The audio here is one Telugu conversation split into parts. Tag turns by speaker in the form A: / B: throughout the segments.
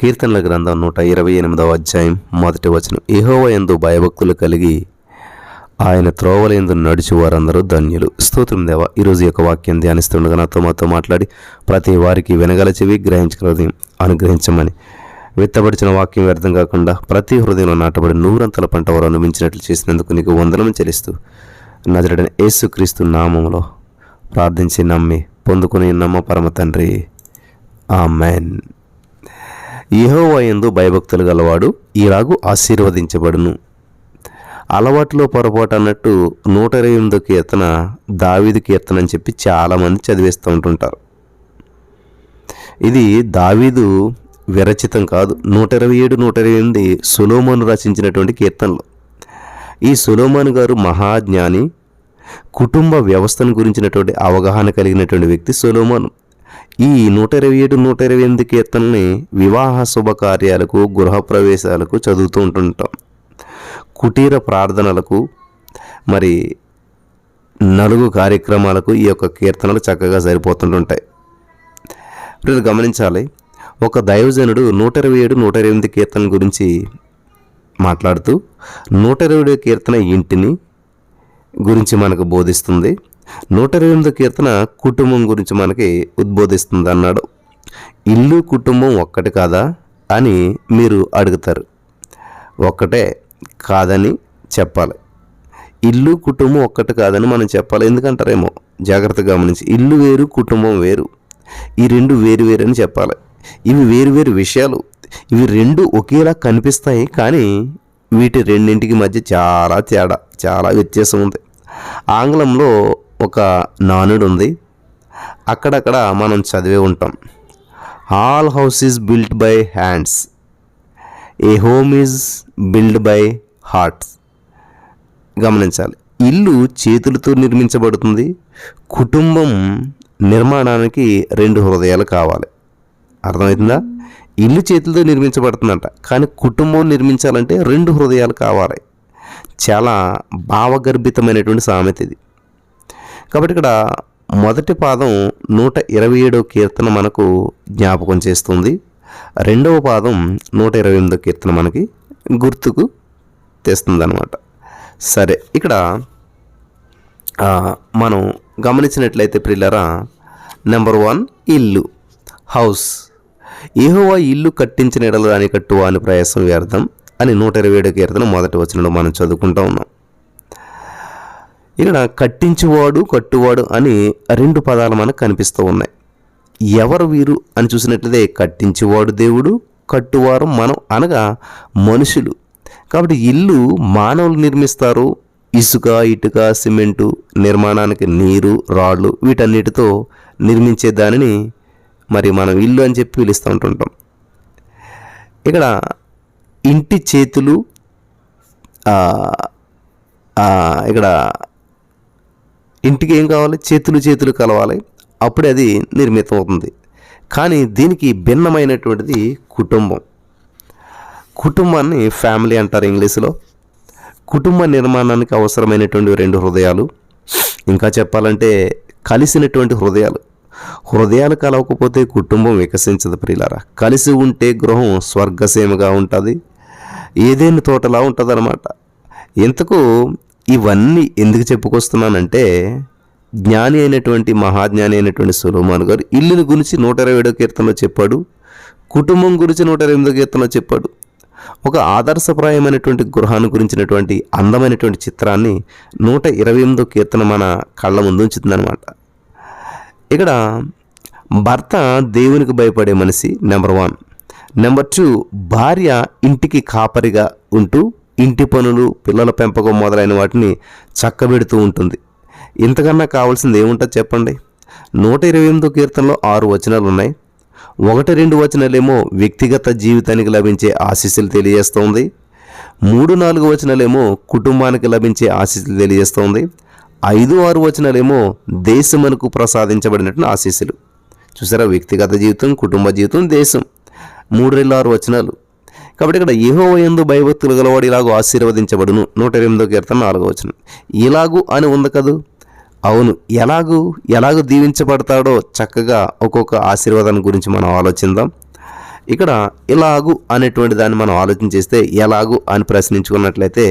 A: కీర్తనల గ్రంథం నూట ఇరవై ఎనిమిదవ అధ్యాయం మొదటి వచనం. ఏహోవ ఎందు భయభక్తులు కలిగి ఆయన త్రోవలందు నడిచి వారందరూ ధన్యులు. స్తోత్రం దేవ ఈరోజు యొక్క వాక్యం ధ్యానిస్తుండగా నాతో మాతో మాట్లాడి ప్రతి వారికి వినగల చెవి గ్రహించగల హృదయం అనుగ్రహించమని. విత్తబడిచిన వాక్యం వ్యర్థం కాకుండా ప్రతి హృదయంలో నాటబడి నూరంతల పంట వారు అనుభవించినట్లు చేసినందుకు నీకు వందనం చెల్లిస్తూ నజరడిన యేసుక్రీస్తు నామంలో ప్రార్థించి నమ్మి పొందుకుని నమ్మ పరమ తండ్రి. ఆ మ్యాన్ యందు భయభక్తులు గలవాడు ఇలాగూ ఆశీర్వదించబడును. అలవాటులో పొరపాటు అన్నట్టు నూట ఇరవై ఎనిమిదో కీర్తన దావీదు కీర్తన అని చెప్పి చాలామంది చదివేస్తూ ఉంటుంటారు. ఇది దావీదు విరచితం కాదు. నూట ఇరవై ఏడు నూట ఇరవై ఎనిమిది సులోమోను రచించినటువంటి కీర్తనలు. ఈ సులోమోను గారు మహాజ్ఞాని కుటుంబ వ్యవస్థను గురించినటువంటి అవగాహన కలిగినటువంటి వ్యక్తి సొలోమోను. ఈ నూట ఇరవై ఏడు నూట ఇరవై ఎనిమిది కీర్తనని వివాహ శుభకార్యాలకు గృహప్రవేశాలకు చదువుతూ ఉంటుంటాం. కుటీర ప్రార్థనలకు మరి నలుగు కార్యక్రమాలకు ఈ యొక్క కీర్తనలు చక్కగా సరిపోతుంటుంటాయి. మీరు గమనించాలి ఒక దైవజనుడు నూట ఇరవై ఏడు నూట ఇరవై ఎనిమిది కీర్తన గురించి మాట్లాడుతూ నూట ఇరవై ఏడు కీర్తన ఇంటిని గురించి మనకు బోధిస్తుంది. నూట ఇరవై ఎనిమిది కీర్తన కుటుంబం గురించి మనకి ఉద్బోధిస్తుంది అన్నాడు ఇల్లు కుటుంబం ఒక్కటి కాదా అని మీరు అడుగుతారు. ఒక్కటే కాదని చెప్పాలి. ఇల్లు కుటుంబం ఒక్కటి కాదని మనం చెప్పాలి. ఎందుకంటారేమో? జాగ్రత్తగా గమనించి. ఇల్లు వేరు కుటుంబం వేరు. ఈ రెండు వేరు వేరు అని చెప్పాలి. ఇవి వేరు వేరు విషయాలు. ఇవి రెండు ఒకేలా కనిపిస్తాయి కానీ వీటి రెండింటికి మధ్య చాలా తేడా చాలా వ్యత్యాసం ఉంది. ఆంగ్లంలో ఒక నానుడు ఉంది అక్కడక్కడ మనం చదివే ఉంటాం. All house is built by hands a home is build by hearts గమనించాలి. ఇల్లు చేతులతో నిర్మించబడుతుంది. కుటుంబం నిర్మాణానికి రెండు హృదయాలు కావాలి. అర్థమవుతుందా? ఇల్లు చేతులతో నిర్మించబడుతుందంట. కానీ కుటుంబం నిర్మించాలంటే రెండు హృదయాలు కావాలి. చాలా భావగర్భితమైనటువంటి సామెత ఇది. కాబట్టి ఇక్కడ మొదటి పాదం నూట ఇరవై ఏడో కీర్తన మనకు జ్ఞాపకం చేస్తుంది. రెండవ పాదం నూట ఇరవై ఎనిమిదో కీర్తన మనకి గుర్తుకు తెస్తుంది అనమాట సరే ఇక్కడ మనం గమనించినట్లయితే ప్రిల్లరా నెంబర్ వన్ ఇల్లు హౌస్. ఏహోవా ఇల్లు కట్టించిన ఎడలు దాని కట్టువా అని ప్రయాసం వ్యర్థం అని నూట ఇరవై ఏడు కీర్తన మొదటి వచనంలో మనం చదువుకుంటూ ఉన్నాం. ఇక్కడ కట్టించువాడు కట్టువాడు అని రెండు పదాలు మనకు కనిపిస్తూ ఉన్నాయి. ఎవరు వీరు అని చూసినట్లయితే కట్టించేవాడు దేవుడు కట్టువారు మనం అనగా మనుషులు. కాబట్టి ఇల్లు మానవులు నిర్మిస్తారు. ఇసుక ఇటుక సిమెంటు నిర్మాణానికి నీరు రాళ్ళు వీటన్నిటితో నిర్మించే దానిని మరి మనం ఇల్లు అని చెప్పి పిలుస్తూ ఉంటుంటాం. ఇక్కడ ఇంటి చేతులు ఇక్కడ ఇంటికి ఏం కావాలి? చేతులు చేతులు కలవాలి. అప్పుడే అది నిర్మితమవుతుంది. కానీ దీనికి భిన్నమైనటువంటిది కుటుంబం. కుటుంబాన్ని ఫ్యామిలీ అంటారు ఇంగ్లీష్లో. కుటుంబ నిర్మాణానికి అవసరమైనటువంటి రెండు హృదయాలు. ఇంకా చెప్పాలంటే కలిసినటువంటి హృదయాలు. హృదయాలు కలవకపోతే కుటుంబం వికసించదు ప్రియులారా. కలిసి ఉంటే గృహం స్వర్గసీమగా ఉంటుంది. ఏదేని తోటలా ఉంటుంది అనమాట ఇంతకు ఇవన్నీ ఎందుకు చెప్పుకొస్తున్నానంటే జ్ఞాని అయినటువంటి మహాజ్ఞాని అయినటువంటి సులోమాన్ గారు ఇల్లుని గురించి నూట ఇరవై ఏడో కీర్తనలో చెప్పాడు కుటుంబం గురించి నూట ఇరవై ఎనిమిదో కీర్తనలో చెప్పాడు. ఒక ఆదర్శప్రాయమైనటువంటి గృహాన్ని గురించినటువంటి అందమైనటువంటి చిత్రాన్ని నూట ఇరవై ఎనిమిదో కీర్తన మన కళ్ళ ముందు ఉంచుతుందనమాట ఇక్కడ భర్త దేవునికి భయపడే మనిషి నెంబర్ వన్. నెంబర్ టూ భార్య ఇంటికి కాపరిగా ఉంటూ ఇంటి పనులు పిల్లల పెంపకం మొదలైన వాటిని చక్కబెడుతూ ఉంటుంది. ఇంతకన్నా కావాల్సింది ఏముంటుంది చెప్పండి? నూట ఇరవై ఎనిమిదో కీర్తనలో ఆరు వచనాలు ఉన్నాయి ఒకటి రెండు వచనాలేమో వ్యక్తిగత జీవితానికి లభించే ఆశీస్సులు తెలియజేస్తోంది. మూడు నాలుగు వచనాలేమో కుటుంబానికి లభించే ఆశీస్సులు తెలియజేస్తోంది. ఐదు ఆరు వచనాలేమో దేశమునకు ప్రసాదించబడినటువంటి ఆశీస్సులు. చూసారా? వ్యక్తిగత జీవితం కుటుంబ జీవితం దేశం. మూడు రెండు ఆరు వచనాలు. కాబట్టి ఇక్కడ ఏహో ఎందు భయభక్తులు గలవాడు ఇలాగూ ఆశీర్వదించబడును. నూట ఎనిమిదో కీర్తన నాలుగో వచ్చిన ఇలాగూ అని ఉంది కదూ? అవును. ఎలాగూ ఎలాగూ దీవించబడతాడో చక్కగా ఒక్కొక్క ఆశీర్వాదాన్ని గురించి మనం ఆలోచిద్దాం. ఇక్కడ ఇలాగు అనేటువంటి దాన్ని మనం ఆలోచన చేస్తే ఎలాగు అని ప్రశ్నించుకున్నట్లయితే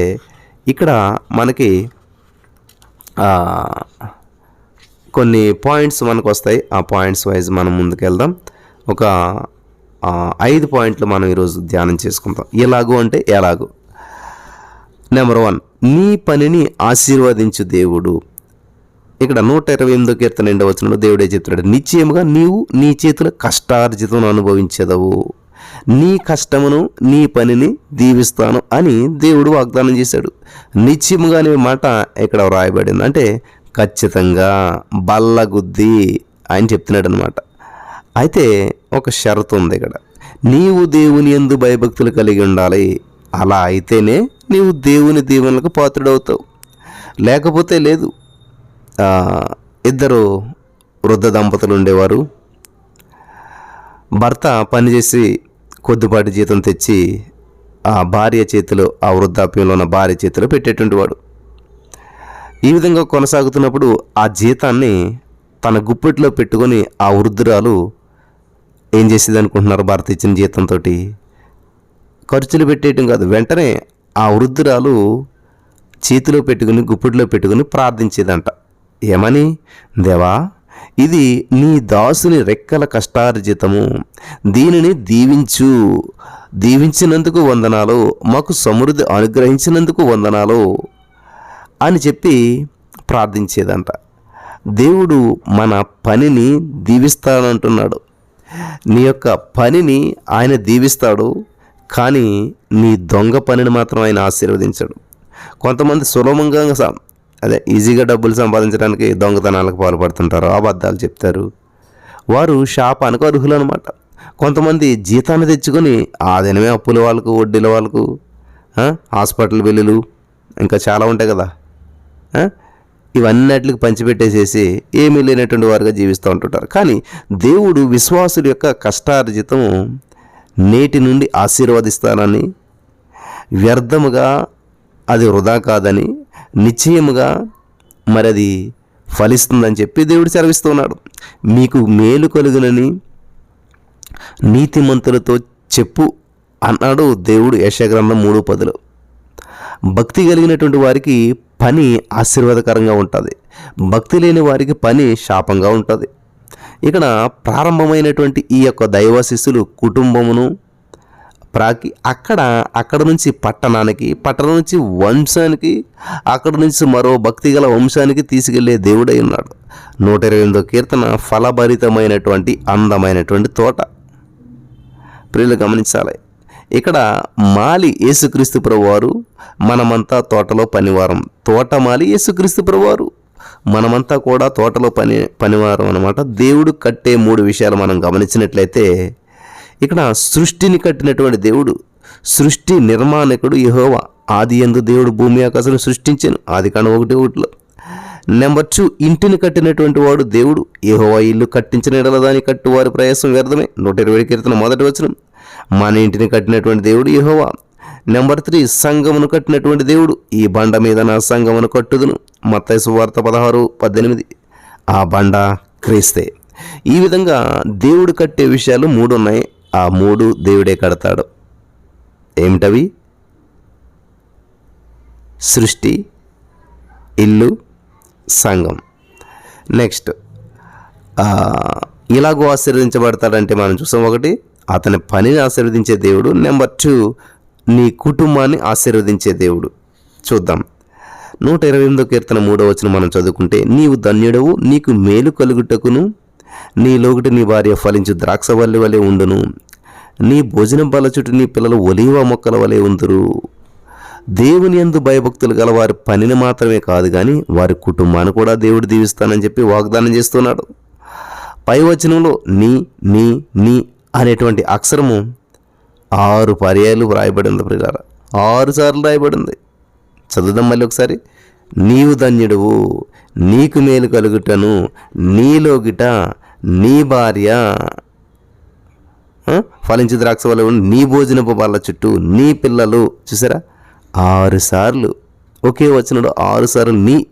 A: ఇక్కడ మనకి కొన్ని పాయింట్స్ మనకు వస్తాయి ఆ పాయింట్స్ వైజ్ మనం ముందుకు వెళ్దాం ఒక ఐదు పాయింట్లు మనం ఈరోజు ధ్యానం చేసుకుందాం. ఎలాగో అంటే ఎలాగో? నెంబర్ వన్ నీ పనిని ఆశీర్వదించు దేవుడు. ఇక్కడ నూట ఇరవై ఎనిమిదో కీర్తన రెండో వచనంలో దేవుడే చెప్తున్నాడు నిశ్చయముగా నీవు నీ చేతుల కష్టార్జితం అనుభవించదవు. నీ కష్టమును నీ పనిని దీవిస్తాను అని దేవుడు వాగ్దానం చేశాడు. నిశ్చయముగా అనే మాట ఇక్కడ వ్రాయబడింది. అంటే ఖచ్చితంగా బల్లగుద్ది ఆయన చెప్తున్నాడు అనమాట అయితే ఒక షరతు ఉంది ఇక్కడ. నీవు దేవుని ఎందు భయభక్తులు కలిగి ఉండాలి. అలా అయితేనే నీవు దేవుని దీవెనలకు పాత్రుడవుతావు. లేకపోతే లేదు. ఇద్దరు వృద్ధ దంపతులు ఉండేవారు. భర్త పనిచేసి కొద్దిపాటి జీతం తెచ్చి ఆ భార్య చేతిలో ఆ వృద్ధాప్యంలో ఉన్న భార్య చేతిలో పెట్టేటువంటి వాడు. ఈ విధంగా కొనసాగుతున్నప్పుడు ఆ జీతాన్ని తన గుప్పెట్లో పెట్టుకొని ఆ వృద్ధురాలు ఏం చేసేది అనుకుంటున్నారు భర్త ఇచ్చిన జీతంతో ఖర్చులు పెట్టేయటం కాదు. వెంటనే ఆ వృద్ధురాలు చేతిలో పెట్టుకుని గుప్పిట్లో పెట్టుకుని ప్రార్థించేదంట. ఏమని? దేవా ఇది నీ దాసుని రెక్కల కష్టార్జితము. దీనిని దీవించు. దీవించినందుకు వందనాలు. మాకు సమృద్ధి అనుగ్రహించినందుకు వందనాలు అని చెప్పి ప్రార్థించేదంట. దేవుడు మన పనిని దీవిస్తానంటున్నాడు. నీ యొక్క పనిని ఆయన దీవిస్తాడు కానీ నీ దొంగ పనిని మాత్రం ఆయన ఆశీర్వదించాడు. కొంతమంది సులభంగా అదే ఈజీగా డబ్బులు సంపాదించడానికి దొంగతనాలకు పాల్పడుతుంటారు అబద్ధాలు చెప్తారు. వారు శాపానికి అర్హులు అనమాట కొంతమంది జీతాన్ని తెచ్చుకొని ఆ దినమే అప్పుల వాళ్ళకు వడ్డీల వాళ్ళకు హాస్పిటల్ బిల్లులు ఇంకా చాలా ఉంటాయి కదా. ఆ? ఇవన్నిటికి పంచిపెట్టేసేసి ఏమీ లేనటువంటి వారుగా జీవిస్తూ ఉంటుంటారు కానీ దేవుడు విశ్వాసుల యొక్క కష్టార్జితం నేటి నుండి ఆశీర్వదిస్తానని వ్యర్థముగా అది వృధా కాదని నిశ్చయముగా మరి అది ఫలిస్తుందని చెప్పి దేవుడు సెలవిస్తున్నాడు మీకు మేలు కలుగునని నీతిమంతులతో చెప్పు అన్నాడు దేవుడు యశగ్రంథం మూడు పదులు భక్తి కలిగినటువంటి వారికి పని ఆశీర్వాదకరంగా ఉంటుంది. భక్తి లేని వారికి పని శాపంగా ఉంటుంది. ఇక్కడ ప్రారంభమైనటువంటి ఈ యొక్క దైవ శిష్యులు కుటుంబమును ప్రాకి అక్కడ అక్కడ నుంచి పట్టణానికి పట్టణం నుంచి వంశానికి అక్కడ నుంచి మరో భక్తి గల వంశానికి తీసుకెళ్ళే దేవుడై ఉన్నాడు. నూట ఇరవై ఎనిమిదో కీర్తన ఫలభరితమైనటువంటి అందమైనటువంటి తోట. ప్రియులు గమనించాలి. ఇక్కడ మాలి యేసుక్రీస్తు ప్రభువారు మనమంతా తోటలో పనివారం. తోటమాలి యేసుక్రీస్తు ప్రభువారు మనమంతా కూడా తోటలో పని పనివారం అనమాట దేవుడు కట్టే మూడు విషయాలు మనం గమనించినట్లయితే ఇక్కడ సృష్టిని కట్టినటువంటి దేవుడు సృష్టి నిర్మాణకుడు యెహోవా. ఆది ఎందు దేవుడు భూమి ఆకాశం సృష్టించాను. ఆది కాండం ఒకటి ఒకటిలో. నెంబర్ టూ ఇంటిని కట్టినటువంటి వాడు దేవుడు. యెహోవా ఇల్లు కట్టించిన ఎడల దాని కట్టు వారి ప్రయాసం వ్యర్థమే. నూట ఇరవై కీర్తన మొదటి వచనం. మన ఇంటిని కట్టినటువంటి దేవుడు యహోవా. నెంబర్ త్రీ సంఘమును కట్టినటువంటి దేవుడు. ఈ బండ మీద నా సంఘమును కట్టుదును. మత్తయి వార్త పదహారు పద్దెనిమిది. ఆ బండ క్రీస్తే. ఈ విధంగా దేవుడు కట్టే విషయాలు మూడు ఉన్నాయి ఆ మూడు దేవుడే కడతాడు. ఏమిటవి? సృష్టి ఇల్లు సంఘం. నెక్స్ట్ ఇలాగో ఆశీర్వదించబడతాడంటే మనం చూసాం ఒకటి. అతని పనిని ఆశీర్వదించే దేవుడు. నెంబర్ టూ నీ కుటుంబాన్ని ఆశీర్వదించే దేవుడు. చూద్దాం. నూట ఇరవై ఎనిమిదో కీర్తన మూడో వచ్చిన మనం చదువుకుంటే నీవు ధన్యుడవు నీకు మేలు కలుగుటకును. నీ లోగుటి నీ భార్య ఫలించు ద్రాక్ష వల్లి వలె ఉండును. నీ భోజనం బల చుట్టూ నీ పిల్లలు ఒలీవ మొక్కల వలె ఉందురు. దేవుని యందు భయభక్తులు గల వారి పనిని మాత్రమే కాదు కానీ వారి కుటుంబాన్ని కూడా దేవుడు దీవిస్తానని చెప్పి వాగ్దానం చేస్తున్నాడు. పై వచనంలో నీ నీ నీ అనేటువంటి అక్షరము ఆరు పర్యాయాలు వ్రాయబడింది ప్రియులారా ఆరు సార్లు రాయబడింది. చదువుదాం మళ్ళీ ఒకసారి. నీవు ధన్యుడువు నీకు మేలు కలుగుటను నీలోగిట నీ భార్య ఫలించి ద్రాక్ష వల్ల ఉండి నీ భోజనపు వాళ్ళ చుట్టూ నీ పిల్లలు చూసారా? ఆరు సార్లు. ఒకే వచనంలో ఆరు సార్లు నీ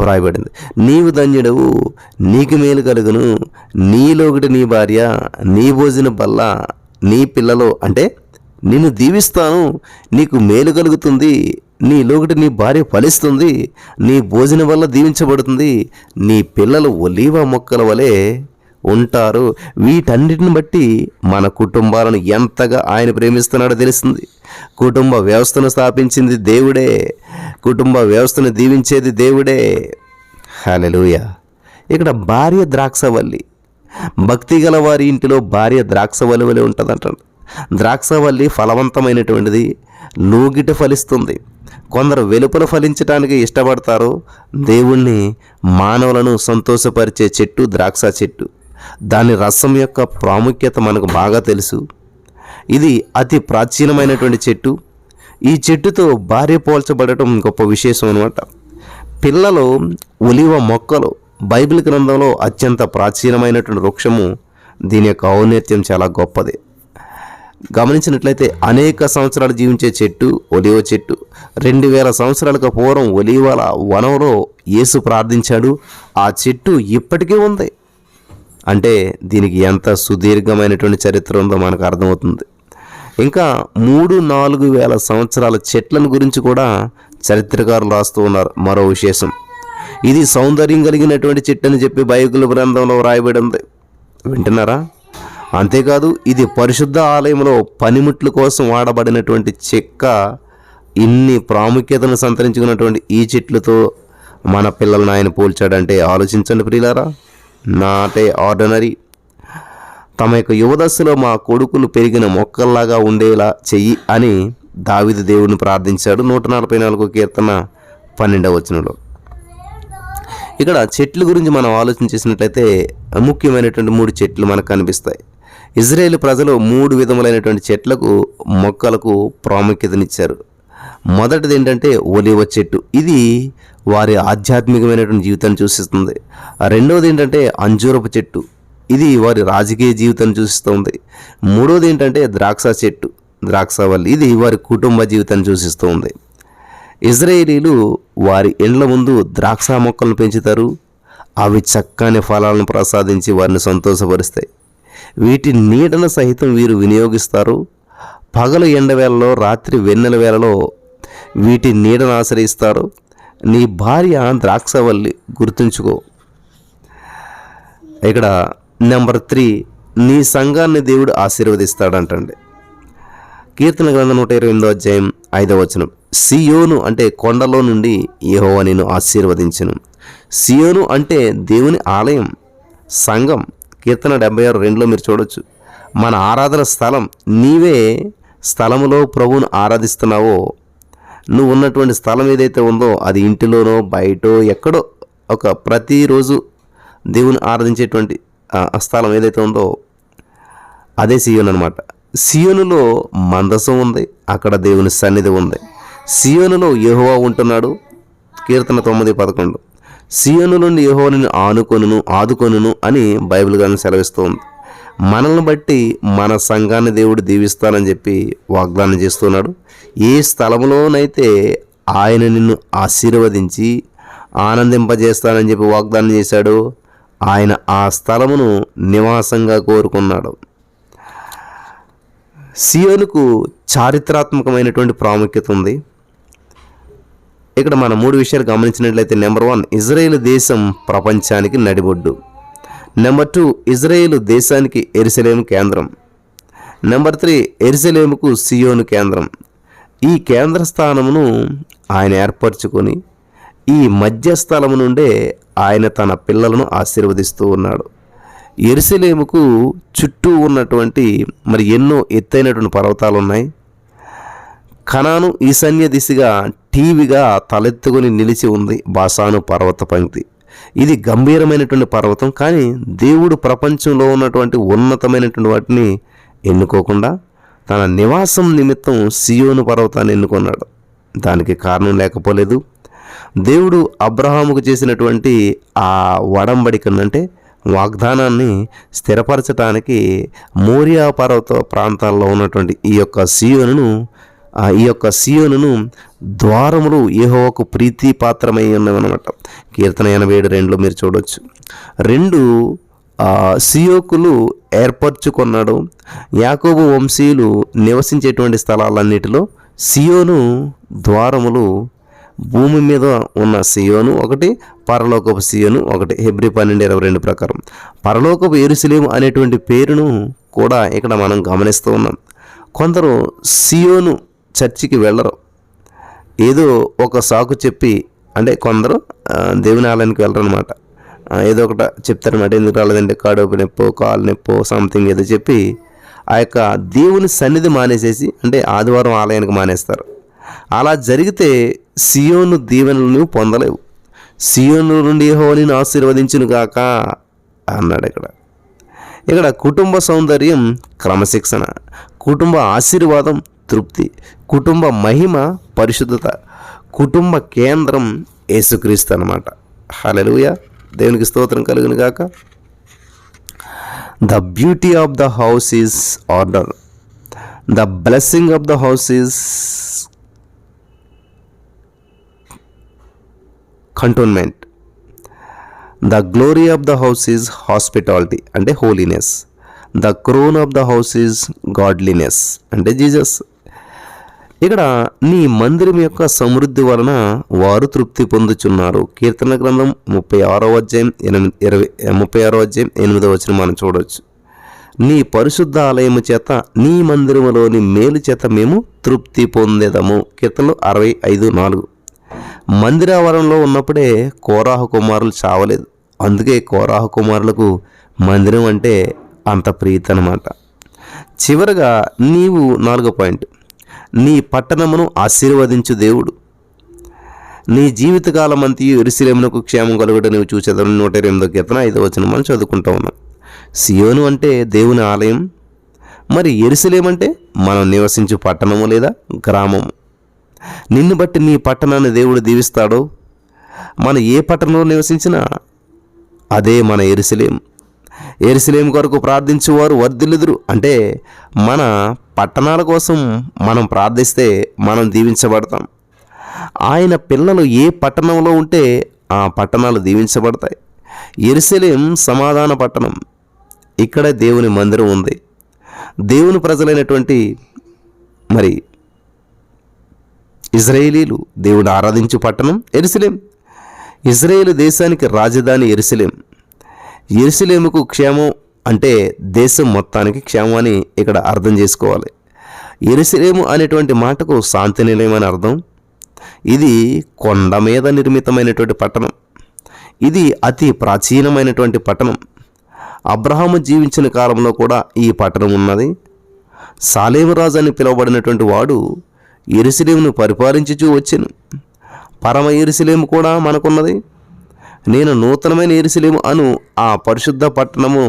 A: వ్రాయబడింది. నీవు ధన్యుడవు నీకు మేలు కలుగును. నీలోగిటి నీ భార్య నీ భోజన బల్ల నీ పిల్లలు అంటే నిన్ను దీవిస్తాను. నీకు మేలు కలుగుతుంది. నీలోకటి నీ భార్య ఫలిస్తుంది. నీ భోజనం వల్ల దీవించబడుతుంది. నీ పిల్లలు ఒలీవ మొక్కల వలె ఉంటారు. వీటన్నిటిని బట్టి మన కుటుంబాలను ఎంతగా ఆయన ప్రేమిస్తున్నాడో తెలుస్తుంది. కుటుంబ వ్యవస్థను స్థాపించింది దేవుడే. కుటుంబ వ్యవస్థను దీవించేది దేవుడే. హల్లెలూయ. ఇక్కడ భార్య ద్రాక్షవల్లి. భక్తి గల వారి ఇంటిలో భార్య ద్రాక్షవల్లి వలె ఉంటుందంట ద్రాక్షవల్లి ఫలవంతమైనటువంటిది. లూగిట ఫలిస్తుంది. కొందరు వెలుపల ఫలించడానికి ఇష్టపడతారు. దేవుణ్ణి మానవులను సంతోషపరిచే చెట్టు ద్రాక్ష చెట్టు. దాని రసం యొక్క ప్రాముఖ్యత మనకు బాగా తెలుసు. ఇది అతి ప్రాచీనమైనటువంటి చెట్టు. ఈ చెట్టుతో భార్య పోల్చబడటం గొప్ప విశేషం అనమాట పిల్లలు ఒలివ మొక్కలు బైబిల్ గ్రంథంలో అత్యంత ప్రాచీనమైనటువంటి వృక్షము. దీని యొక్క ఔన్నత్యం చాలా గొప్పది. గమనించినట్లయితే అనేక సంవత్సరాలు జీవించే చెట్టు ఒలివ చెట్టు. రెండు వేల సంవత్సరాలకు పూర్వం ఒలివల వనంలో యేసు ప్రార్థించాడు. ఆ చెట్టు ఇప్పటికీ ఉంది. అంటే దీనికి ఎంత సుదీర్ఘమైనటువంటి చరిత్ర ఉందో మనకు అర్థమవుతుంది. ఇంకా మూడు నాలుగు వేల సంవత్సరాల చెట్లను గురించి కూడా చరిత్రకారులు రాస్తూ ఉన్నారు మరో విశేషం. ఇది సౌందర్యం కలిగినటువంటి చెట్టు అని చెప్పి బైబిల్ గ్రంథంలో వ్రాయబడింది వింటున్నారా? అంతేకాదు ఇది పరిశుద్ధ ఆలయంలో పనిముట్ల కోసం వాడబడినటువంటి చెక్క ఇన్ని ప్రాముఖ్యతను సంతరించుకున్నటువంటి ఈ చెట్లతో మన పిల్లలను ఆయన పోల్చాడంటే ఆలోచించండి ప్రియులారా. నాటే ఆర్డినరీ. తమ యొక్క యువదశలో మా కొడుకులు పెరిగిన మొక్కల్లాగా ఉండేలా చెయ్యి అని దావిద దేవుని ప్రార్థించాడు. నూట నలభై నాలుగో కీర్తన పన్నెండవ వచనంలో. ఇక్కడ చెట్ల గురించి మనం ఆలోచన చేసినట్లయితే ముఖ్యమైనటువంటి మూడు చెట్లు మనకు కనిపిస్తాయి. ఇజ్రాయేల్ ప్రజలు మూడు విధములైనటువంటి చెట్లకు మొక్కలకు ప్రాముఖ్యతనిచ్చారు. మొదటిది ఏంటంటే ఒలివ చెట్టు. ఇది వారి ఆధ్యాత్మికమైనటువంటి జీవితాన్ని సూచిస్తుంది. రెండవది ఏంటంటే అంజూరపు చెట్టు. ఇది వారి రాజకీయ జీవితాన్ని సూచిస్తుంది. మూడవది ఏంటంటే ద్రాక్ష చెట్టు ద్రాక్షవల్లి. ఇది వారి కుటుంబ జీవితాన్ని సూచిస్తూ ఉంది ఇజ్రాయేలీలు వారి ఇండ్ల ముందు ద్రాక్ష మొక్కలను పెంచుతారు. అవి చక్కని ఫలాలను ప్రసాదించి వారిని సంతోషపరుస్తాయి. వీటి నీడను సహితం వీరు వినియోగిస్తారు. పగలు ఎండవేళలో రాత్రి వెన్నెల వేళలో వీటి నీడను ఆశ్రయిస్తారు. నీ భార్య ద్రాక్షవల్లి గుర్తుంచుకో. ఇక్కడ నెంబర్ త్రీ నీ సంఘాన్ని దేవుడు ఆశీర్వదిస్తాడంటండి. కీర్తన గ్రంథం నూట ఇరవై ఎనిమిదో అధ్యాయం ఐదవ వచనం. సియోను అంటే కొండలో నుండి యహోవా నేను ఆశీర్వదించను. సియోను అంటే దేవుని ఆలయం సంఘం. కీర్తన డెబ్బై ఆరు రెండులో మీరు చూడొచ్చు. మన ఆరాధన స్థలం నీవే స్థలములో ప్రభువును ఆరాధిస్తున్నావో నువ్వు ఉన్నటువంటి స్థలం ఏదైతే ఉందో అది ఇంటిలోనో బయటో ఎక్కడో ఒక ప్రతిరోజు దేవుని ఆరాధించేటువంటి స్థలం ఏదైతే ఉందో అదే సియోన్ అనమాట సియోనులో మందసం ఉంది అక్కడ దేవుని సన్నిధి ఉంది. సియోనులో యహోవా ఉంటున్నాడు కీర్తన తొమ్మిది పదకొండు. సియోను నుండి యెహోవాని ఆనుకొనును ఆదుకొనును అని బైబిల్ గారిని సెలవిస్తోంది మనల్ని బట్టి మన సంఘాన్ని దేవుడు దీవిస్తానని చెప్పి వాగ్దానం చేస్తున్నాడు. ఏ స్థలంలోనైతే ఆయన నిన్ను ఆశీర్వదించి ఆనందింపజేస్తానని చెప్పి వాగ్దానం చేశాడు ఆయన ఆ స్థలమును నివాసంగా కోరుకున్నాడు. సియోనుకు చారిత్రాత్మకమైనటువంటి ప్రాముఖ్యత ఉంది. ఇక్కడ మనం మూడు విషయాలు గమనించినట్లయితే నెంబర్ వన్ ఇజ్రాయేల్ దేశం ప్రపంచానికి నడిబొడ్డు. నెంబర్ టూ ఇజ్రాయేల్ దేశానికి ఎరిసలేము కేంద్రం. నెంబర్ త్రీ ఎరిసలేముకు సియోను కేంద్రం. ఈ కేంద్ర స్థానమును ఆయన ఏర్పరచుకొని ఈ మధ్యస్థలము నుండే ఆయన తన పిల్లలను ఆశీర్వదిస్తూ ఉన్నాడు. ఎరుసలేముకు చుట్టూ ఉన్నటువంటి మరి ఎన్నో ఎత్తైనటువంటి పర్వతాలు ఉన్నాయి కణాను ఈశాన్య దిశగా టీవీగా తలెత్తుకొని నిలిచి ఉంది బాసాను పర్వత పంక్తి. ఇది గంభీరమైనటువంటి పర్వతం కానీ దేవుడు ప్రపంచంలో ఉన్నటువంటి ఉన్నతమైనటువంటి వాటిని ఎన్నుకోకుండా తన నివాసం నిమిత్తం సియోను పర్వతాన్ని ఎన్నుకున్నాడు. దానికి కారణం లేకపోలేదు. దేవుడు అబ్రహాముకు చేసినటువంటి ఆ వడంబడికనంటే వాగ్దానాన్ని స్థిరపరచడానికి మోరియా పర్వత ప్రాంతాల్లో ఉన్నటువంటి ఈ యొక్క సియోనును ఈ యొక్క సియోనును ద్వారములు ఏహోవకు ప్రీతి పాత్రమై ఉన్నవన్నమాట. కీర్తన ఎనభై ఏడు రెండులో మీరు చూడవచ్చు రెండు సియోకులు ఏర్పరచుకున్నాడు. యాకోబు వంశీయులు నివసించేటువంటి స్థలాలన్నిటిలో సియోను ద్వారములు భూమి మీద ఉన్న సియోను ఒకటి పరలోకపు సియోను ఒకటి. హెబ్రి పన్నెండు ఇరవై రెండు ప్రకారం. పరలోకపు ఎరుసలేము అనేటువంటి పేరును కూడా ఇక్కడ మనం గమనిస్తూ ఉన్నాం. కొందరు సియోను చర్చికి వెళ్ళరు. ఏదో ఒక సాకు చెప్పి అంటే కొందరు దేవుని ఆలయానికి వెళ్ళరనమాట ఏదో ఒకట చెప్తారనమాట ఎందుకు రాలేదంటే కడుపు నొప్పో కాలు నొప్పో సంథింగ్ ఏదో చెప్పి ఆ యొక్క దేవుని సన్నిధి మానేసేసి అంటే ఆదివారం ఆలయానికి మానేస్తారు. అలా జరిగితే సియోను దీవెనలను పొందలేవు. సియోను నుండి యెహోవా ఆశీర్వదించును గాక అన్నాడు ఇక్కడ. ఇక్కడ కుటుంబ సౌందర్యం క్రమశిక్షణ కుటుంబ ఆశీర్వాదం తృప్తి. కుటుంబ మహిమ పరిశుద్ధత. కుటుంబ కేంద్రం యేసుక్రీస్తు అనమాట హలలుయ దేవునికి స్తోత్రం కలుగును గాక. The beauty of the house is order the blessing of the house is contentment the glory of the house is hospitality అంటే holiness the crown of the house is godliness అంటే జీసస్ ఇక్కడ నీ మందిరం యొక్క సమృద్ధి వలన వారు తృప్తి పొందుచున్నారు. కీర్తన గ్రంథం ముప్పై ఆరో అధ్యాయం ఎనిమిది ఇరవై ముప్పై ఆరో అధ్యాయం ఎనిమిదో వచ్చిన మనం చూడవచ్చు నీ పరిశుద్ధ ఆలయము చేత నీ మందిరములోని మేలు చేత మేము తృప్తి పొందేదము. కీర్తనలు అరవై ఐదు నాలుగు. మందిరావరణంలో ఉన్నప్పుడే కోరాహు కుమారులు చావలేదు. అందుకే కోరాహు కుమారులకు మందిరం అంటే అంత ప్రీతి అనమాట చివరగా నీవు నాలుగో పాయింట్. నీ పట్టణమును ఆశీర్వదించు దేవుడు. నీ జీవితకాలం ఎరుసలేమునకు క్షేమం కలుగుట నువ్వు చూసేదాన్ని నూట ఇరవై ఎనిమిదో గీతన ఐదో వచ్చిన మనం చదువుకుంటూ ఉన్నాం. సియోను అంటే దేవుని ఆలయం. మరి ఎరుసలేమంటే మనం నివసించు పట్టణము లేదా గ్రామము? నిన్ను బట్టి నీ పట్టణాన్ని దేవుడు దీవిస్తాడో? మనం ఏ పట్టణంలో నివసించినా అదే మన ఎరుసలేం ఎరుసలేం కొరకు ప్రార్థించేవారు వర్ధిల్లుదురు. అంటే మన పట్టణాల కోసం మనం ప్రార్థిస్తే మనం దీవించబడతాం. ఆయన పిల్లలు ఏ పట్టణంలో ఉంటే ఆ పట్టణాలు దీవించబడతాయి. ఎరుసలేం సమాధాన పట్టణం. ఇక్కడ దేవుని మందిరం ఉంది. దేవుని ప్రజలైనటువంటి మరి ఇజ్రాయేలీలు దేవుడు ఆరాధించు పట్టణం ఎరుసలేం. ఇజ్రాయేల్ దేశానికి రాజధాని ఎరుసలేం. ఎరుసలేముకు క్షేమం అంటే దేశం మొత్తానికి క్షేమం అని ఇక్కడ అర్థం చేసుకోవాలి. ఎరుసలేము అనేటువంటి మాటకు శాంతి నిలయం అని అర్థం. ఇది కొండ మీద నిర్మితమైనటువంటి పట్టణం. ఇది అతి ప్రాచీనమైనటువంటి పట్టణం. అబ్రహాము జీవించిన కాలంలో కూడా ఈ పట్టణం ఉన్నది. సాలేమరాజు అని పిలువబడినటువంటి వాడు ఎరుసలేమును పరిపాలించుచూ వచ్చాను. పరమ ఎరుసలేము కూడా మనకున్నది. నేను నూతనమైన ఎరుసలేము అను ఆ పరిశుద్ధ పట్టణము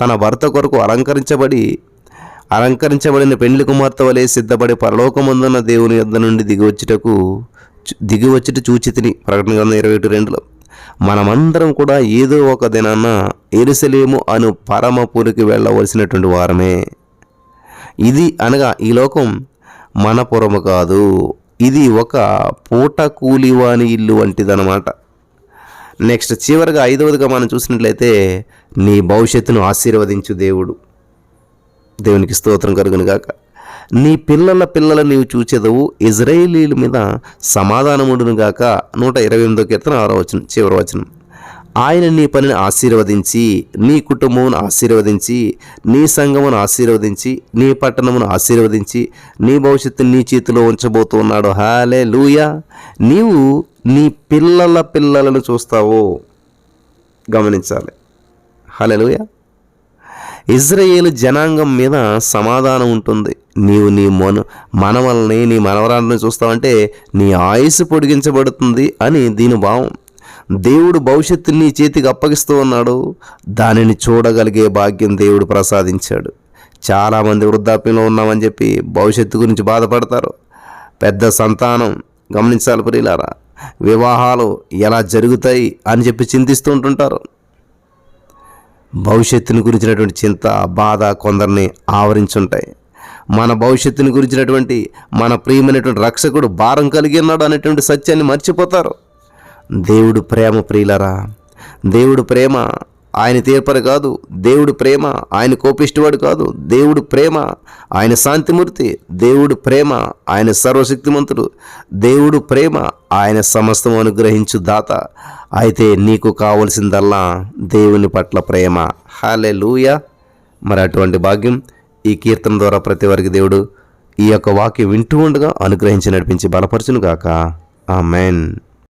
A: తన భర్త కొరకు అలంకరించబడి అలంకరించబడిన పెండ్లి కుమార్తె వలె సిద్ధపడి పరలోకమందున్న దేవుని యొద్ద నుండి దిగివచ్చుటకు దిగివచ్చుట చూచితిని. ప్రకటన గ్రంథం ఇరవై ఒకటి రెండులో. మనమందరం కూడా ఏదో ఒక దినాన ఎరుసలేము అను పరమపురికి వెళ్ళవలసినటువంటి వారమే. ఇది అనగా ఈ లోకం మన పురము కాదు. ఇది ఒక పూట కూలివాని ఇల్లు వంటిదన్నమాట నెక్స్ట్ చివరిగా ఐదవదిగా మనం చూసినట్లయితే నీ భవిష్యత్తును ఆశీర్వదించు దేవుడు. దేవునికి స్తోత్రం కలుగును గాక. నీ పిల్లల పిల్లలు నీవు చూచెదవు ఇజ్రాయేలీల మీద సమాధానముడును గాక. నూట ఇరవై ఎనిమిదో కీర్తన ఆరో వచనం చివరి వచనం. ఆయన నీ పనిని ఆశీర్వదించి నీ కుటుంబమును ఆశీర్వదించి నీ సంఘమును ఆశీర్వదించి నీ పట్టణమును ఆశీర్వదించి నీ భవిష్యత్తుని నీ చేతిలో ఉంచబోతున్నాడు. హాలే లూయా నీవు నీ పిల్లల పిల్లలను చూస్తావు? గమనించాలి. హాలే లూయా ఇజ్రాయేల్ జనాంగం మీద సమాధానం ఉంటుంది. నీవు నీ మన మనవల్ని నీ మనవరాలను చూస్తావంటే నీ ఆయుసు పొడిగించబడుతుంది అని దీని భావం. దేవుడు భవిష్యత్తుని నీ చేతికి అప్పగిస్తూ ఉన్నాడు. దానిని చూడగలిగే భాగ్యం దేవుడు ప్రసాదించాడు. చాలామంది వృద్ధాప్యంలో ఉన్నామని చెప్పి భవిష్యత్తు గురించి బాధపడతారు. పెద్ద సంతానం గమనించాలి ప్రియులారా. వివాహాలు ఎలా జరుగుతాయి అని చెప్పి చింతిస్తూ ఉంటుంటారు. భవిష్యత్తుని గురించినటువంటి చింత బాధ కొందరిని ఆవరించుంటాయి. మన భవిష్యత్తుని గురించినటువంటి మన ప్రియమైనటువంటి రక్షకుడు భారం కలిగి ఉన్నాడు అనేటువంటి సత్యాన్ని మర్చిపోతారు. దేవుడు ప్రేమ ప్రియులరా దేవుడు ప్రేమ ఆయన తీర్పరు కాదు దేవుడు ప్రేమ ఆయన కోపిష్టివాడు కాదు దేవుడు ప్రేమ ఆయన శాంతిమూర్తి దేవుడు ప్రేమ ఆయన సర్వశక్తిమంతుడు దేవుడు ప్రేమ ఆయన సమస్తం అనుగ్రహించు దాత. అయితే నీకు కావలసిందల్లా దేవుని పట్ల ప్రేమ. హాలే మరి అటువంటి భాగ్యం ఈ కీర్తన ద్వారా ప్రతి వారికి దేవుడు ఈ యొక్క వాక్యం వింటూ ఉండగా అనుగ్రహించి నడిపించి బలపరచునుగాక. ఆ మెయిన్